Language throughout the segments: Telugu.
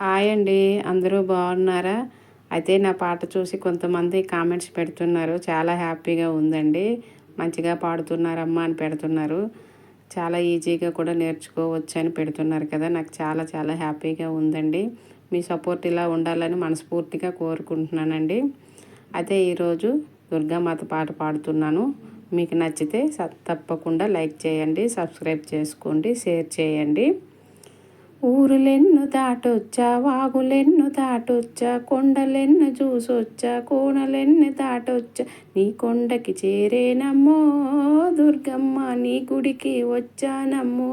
హాయ్ అండి. అందరూ బాగున్నారా? అయితే నా పాట చూసి కొంతమంది కామెంట్స్ పెడుతున్నారు. చాలా హ్యాపీగా ఉందండి. మంచిగా పాడుతున్నారమ్మా అని పెడుతున్నారు. చాలా ఈజీగా కూడా నేర్చుకోవచ్చు అని పెడుతున్నారు కదా. నాకు చాలా చాలా హ్యాపీగా ఉందండి. మీ సపోర్ట్ ఇలా ఉండాలని మనస్ఫూర్తిగా కోరుకుంటున్నానండి. అయితే ఈరోజు దుర్గామాత పాట పాడుతున్నాను. మీకు నచ్చితే తప్పకుండా లైక్ చేయండి సబ్స్క్రైబ్ చేసుకోండి షేర్ చేయండి. ఊరులెన్ను దాటొచ్చా వాగులెన్ను దాటొచ్చా కొండలెన్ను చూసొచ్చా కోణలెన్ను దాటొచ్చా నీ కొండకి చేరేనమ్మో దుర్గమ్మ నీ గుడికి వచ్చానమ్మో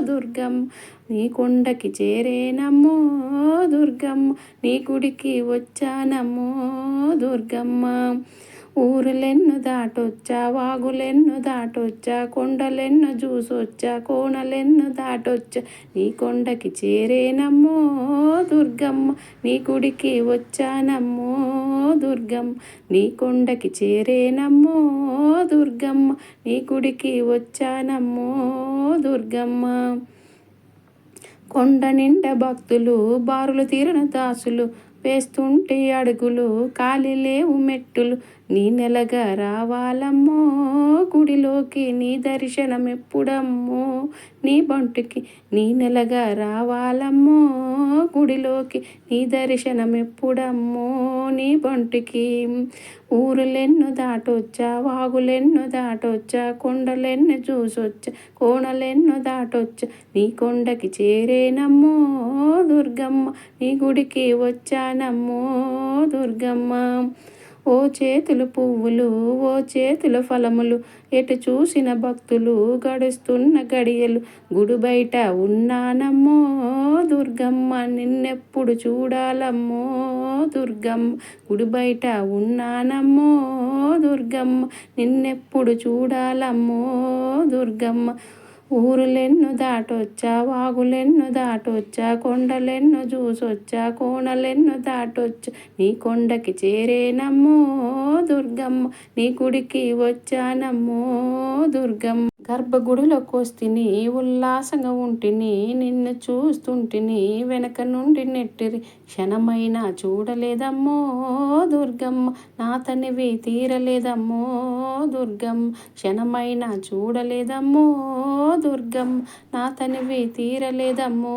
దుర్గమ్మ నీ కొండకి చేరేనమ్మో దుర్గమ్మ నీ గుడికి వచ్చానమ్మో దుర్గమ్మ. ఊరులెన్ను దాటొచ్చా వాగులెన్ను దాటొచ్చా కొండలెన్ను చూసొచ్చా కోనలెన్ను దాటొచ్చా నీ కొండకి చేరేనమ్మో దుర్గమ్మ నీ గుడికి వచ్చానమ్మో దుర్గమ్మ నీ కొండకి చేరేనమ్మో దుర్గమ్మ నీ గుడికి వచ్చానమ్మో దుర్గమ్మ. కొండ నిండా భక్తులు బారులు తీరిన దాసులు వేస్తుంటే అడుగులు కాలి లేవు మెట్టులు నీ నెలగా రావాలమ్మో. గుడిలోకి నీ దర్శనం ఎప్పుడమ్మో? నీ బంటుకి నీ నెలగా రావాలమ్మో? గుడిలోకి నీ దర్శనం ఎప్పుడమ్మో? నీ బంటుకి ఊరులెన్ను దాటొచ్చా? వాగులెన్ను దాటొచ్చా? కొండలెన్ను చూసొచ్చా? కోణలెన్ను దాటొచ్చా? నీ కొండకి చేరేనమ్మో దుర్గమ్మ? నీ గుడికి వచ్చానమ్మో దుర్గమ్మ? ఓ చేతులు పువ్వులు ఓ చేతుల ఫలములు ఎటు చూసిన భక్తులు గడుస్తున్న గడియలు. గుడి బయట ఉన్నానమ్మో దుర్గమ్మ నిన్నెప్పుడు చూడాలమ్మో దుర్గమ్మ. గుడి బయట ఉన్నానమ్మో దుర్గమ్మ నిన్నెప్పుడు చూడాలమ్మో దుర్గమ్మ. ఊరులెన్ను దాటొచ్చా వాగులెన్ను దాటొచ్చా కొండలెన్ను చూసొచ్చా కోణలెన్ను దాటొచ్చా? నీ కొండకి చేరేనమ్మో దుర్గమ్మ నీ గుడికి వచ్చానమ్మో దుర్గమ్మ. గర్భగుడిలోకి వస్తిని ఉల్లాసంగా ఉంటిని నిన్ను చూస్తుంటిని వెనక నుండి నెట్టిరి. క్షణమైనా చూడలేదమ్మో దుర్గమ్మ నా తనివి తీరలేదమ్మో దుర్గమ్మ. క్షణమైనా చూడలేదమ్మో దుర్గమ్మ నా తనివి తీరలేదమ్మో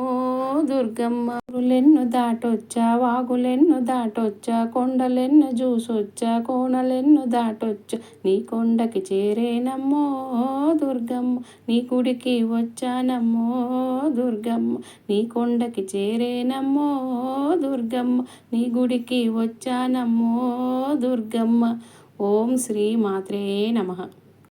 దుర్గమ్మ ఊరులెన్ను దాటొచ్చా వాగులెన్ను దాటొచ్చా కొండలెన్ను చూసొచ్చా కోణలెన్ను దాటొచ్చా నీ కొండకి చేరేనమ్మో దుర్గమ్మ నీ గుడికి వచ్చానమ్మో దుర్గమ్మ నీ కొండకి చేరేనమ్మో దుర్గమ్మ నీ గుడికి వచ్చానమ్మో దుర్గమ్మ ఓం శ్రీ మాత్రే నమ.